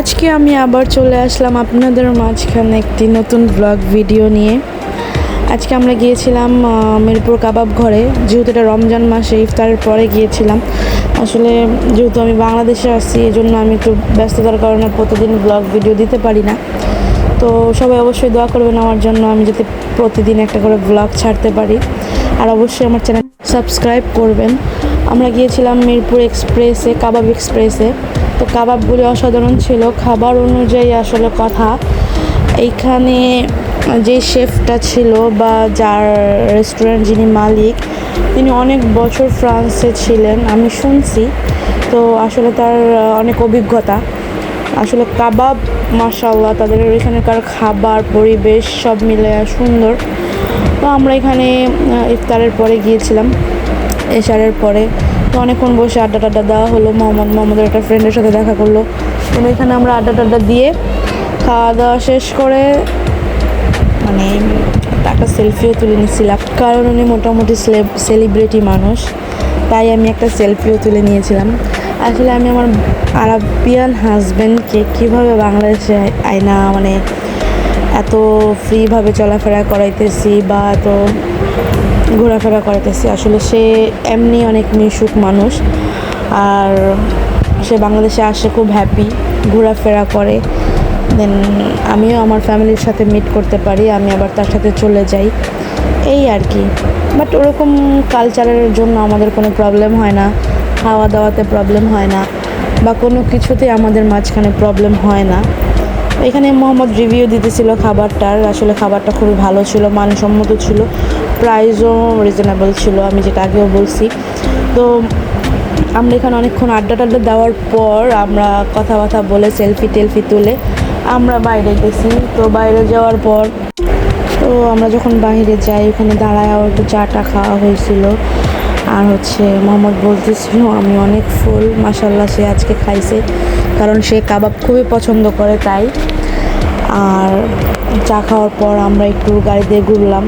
আজকে আমি আবার চলে আসলাম আপনাদের মাঝখানে একটি নতুন ব্লগ ভিডিও নিয়ে। আজকে আমরা গিয়েছিলাম মিরপুর কাবাব ঘরে। যেহেতু এটা রমজান মাসে ইফতারের পরে গিয়েছিলাম। আসলে যেহেতু আমি বাংলাদেশে আসছি এই জন্য আমি একটু ব্যস্ততার কারণে প্রতিদিন ব্লগ ভিডিও দিতে পারি না। তো সবাই অবশ্যই দোয়া করবেন আমার জন্য, আমি যাতে প্রতিদিন একটা করে ব্লগ ছাড়তে পারি। আর অবশ্যই আমার চ্যানেল সাবস্ক্রাইব করবেন। আমরা গিয়েছিলাম মিরপুর এক্সপ্রেসে কাবাব এক্সপ্রেসে তো কাবাবগুলি অসাধারণ ছিল। খাবার অনুযায়ী আসলে কথা। এইখানে যে শেফটা ছিল বা যার রেস্টুরেন্ট যিনি মালিক, তিনি অনেক বছর ফ্রান্সে ছিলেন, আমি শুনছি। তো আসলে তার অনেক অভিজ্ঞতা। আসলে কাবাব মাশাল্লাহ তাদের এখানকার খাবার, পরিবেশ সব মিলে সুন্দর। তো আমরা এখানে ইফতারের পরে গিয়েছিলাম, এশারের পরে। তো অনেকক্ষণ বসে আড্ডা টাড্ডা দেওয়া হলো। মোহাম্মদ মোহাম্মদের একটা ফ্রেন্ডের সাথে দেখা করল। তো এখানে আমরা আড্ডা টাড্ডা দিয়ে খাওয়া দাওয়া শেষ করে মানে একটা সেলফিও তুলে নিয়েছিলাম। কারণ উনি মোটামুটি সেলিব্রিটি মানুষ, তাই আমি একটা সেলফিও তুলে নিয়েছিলাম। আসলে আমি আমার আরাবিয়ান হাজব্যান্ডকে কীভাবে বাংলাদেশে আয়না মানে এত ফ্রিভাবে চলাফেরা করাইতেছি বা এত ঘোরাফেরা করাইতেছি। আসলে সে এমনি অনেক মিশুক মানুষ আর সে বাংলাদেশে আসে খুব হ্যাপি ঘোরাফেরা করে। দেন আমিও আমার ফ্যামিলির সাথে মিট করতে পারি, আমি আবার তার সাথে চলে যাই। এই আর কি। বাট ওরকম কালচারের জন্য আমাদের কোনো প্রবলেম হয় না খাওয়া দাওয়াতে প্রবলেম হয় না, বা কোনো কিছুতেই আমাদের মাঝখানে প্রবলেম হয় না। এখানে মোহাম্মদ রিভিউ দিতেছিল খাবারটার। আসলে খাবারটা খুবই ভালো ছিল, মানসম্মত ছিল প্রাইসও রিজনেবল ছিল, আমি যেটা আগেও বলছি। তো আমরা এখানে অনেকক্ষণ আড্ডা টাড্ডা দেওয়ার পর আমরা কথাবার্তা বলে সেলফি টেলফি তুলে আমরা বাইরে গেছি। তো বাইরে যাওয়ার পর তো আমরা যখন বাইরে যাই, ওখানে দাঁড়ায় একটু চাটা খাওয়া হয়েছিল। আর হচ্ছে মোহাম্মদ বলতেছিল আমি অনেক ফুল মাসাল্লাহ সে আজকে খাইছে। কারণ সে কাবাব খুবই পছন্দ করে তাই। আর চা খাওয়ার পর আমরা একটু গাড়ি দিয়ে ঘুরলাম।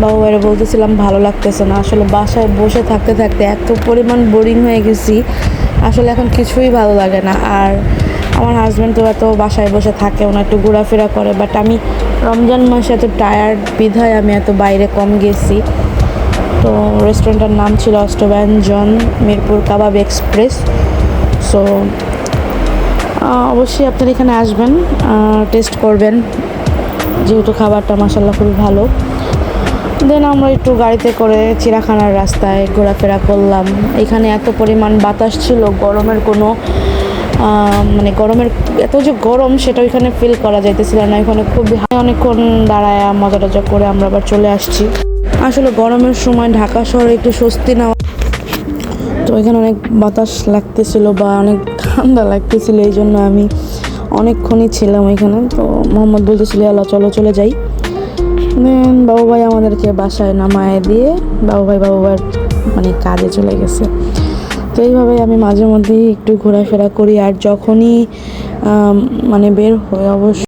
বাবু বাইরে বলতেছিলাম, ভালো লাগতেছে না। আসলে বাসায় বসে থাকতে থাকতে এত পরিমাণ বোরিং হয়ে গেছি। আসলে এখন কিছুই ভালো লাগে না। আর আমার হাজব্যান্ড তো এত বাসায় বসে থাকে ওনা একটু ঘোরাফেরা করে। বাট আমি রমজান মাসে এত টায়ার্ড বিধায় আমি এত বাইরে কম গেছি। তো রেস্টুরেন্টের নাম ছিল অষ্টব্যঞ্জন মিরপুর কাবাব এক্সপ্রেস। সো অবশ্যই আপনারা এখানে আসবেন টেস্ট করবেন। যেহেতু খাবারটা মাসাল্লাহ খুবই ভালো। দেন আমরা একটু গাড়িতে করে চিড়াখানার রাস্তায় ঘোরাফেরা করলাম। এখানে এত পরিমাণ বাতাস ছিল, গরমের কোনো মানে গরমের, এত যে গরম সেটা ওইখানে ফিল করা যাইতেছিল না। এখানে খুবই, অনেকক্ষণ দাঁড়ায় মজা টজা করে আমরা আবার চলে আসছি। আসলে গরমের সময় ঢাকা শহরে একটু স্বস্তি নেওয়া তো এখানে অনেক বাতাস লাগতেছিল বা অনেক ঠান্ডা লাগতেছিল, এই জন্য আমি অনেকক্ষণই ছিলাম ওইখানে তো মোহাম্মদ বলতেছিল, আল্লাহ, চলো, চলে যাই। দেন বাবু ভাই আমাদেরকে বাসায় নামায় দিয়ে বাবু ভাই, বাবু ভাইয়ের মানে কাজে চলে গেছে। তো এইভাবে আমি মাঝে মধ্যেই একটু ঘোরাফেরা করি, আর যখনই মানে বের হই অবশ্য